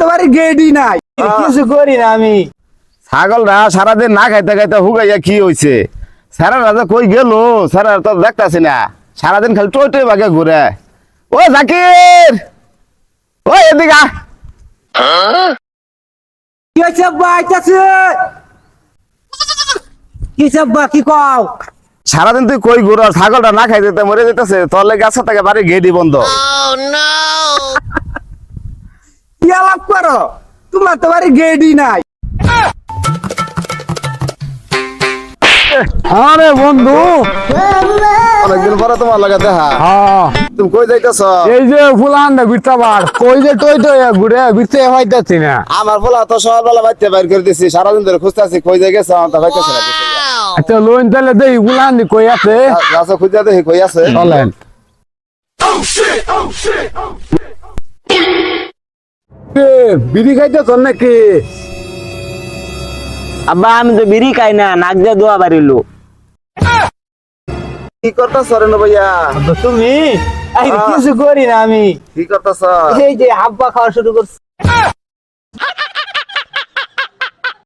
তোমার গেডি নাই। কিছু করি না আমি। ছাগলরা সারাদিন না খাইতে খাইতে হুগাইয়া কি হইছে? সারা রাজা কই গেল? সারা তো দেখতাছি না। সারাদিন খালি টই টই বাগে ঘুরে। ও জাকির! ও এদিকে কি হয়েছে আব্বা কি হয়েছে কি কও? সারাদিন তুই কই ঘুর ছাগলটা না খাইতে মরে যেতেছে তোর লেগে আছে তাকে বাড়ি গেডি বন্ধ। আলাপ করো তোমার তো বাড়ি গেডি নাই। আরে বন্ধু। অনেকদিন পরে তোমার লাগে দেখা। হ্যাঁ। তুমি কই যাইতেছ? এই যে ফুলান না বিরতা বার কই যে টই টই ঘুরে বিরতে হইতাছি না। আমার বলা তো সকালবেলা বাইতে বাইর করে দিছি সারাদিন ধরে খুঁজতেছি কই যাই গেছ তা পাইতেছি না কিছু। আচ্ছা লোন তাহলে দেই ফুলান কই আছে। রাস্তা খুঁজতে দেখি কই আছে। চলেন। এ, বিড়ি খাইতে তোর নাকি? আব্বা আমি তো বিড়ি খাই না নাক দিয়ে দোয়া বাড়িলো। কি করতো সরেন ভাইয়া? তুমি? কিছু করি না আমি। কি করতেছ? এই যে হাব্বা খাওয়া শুরু করছি।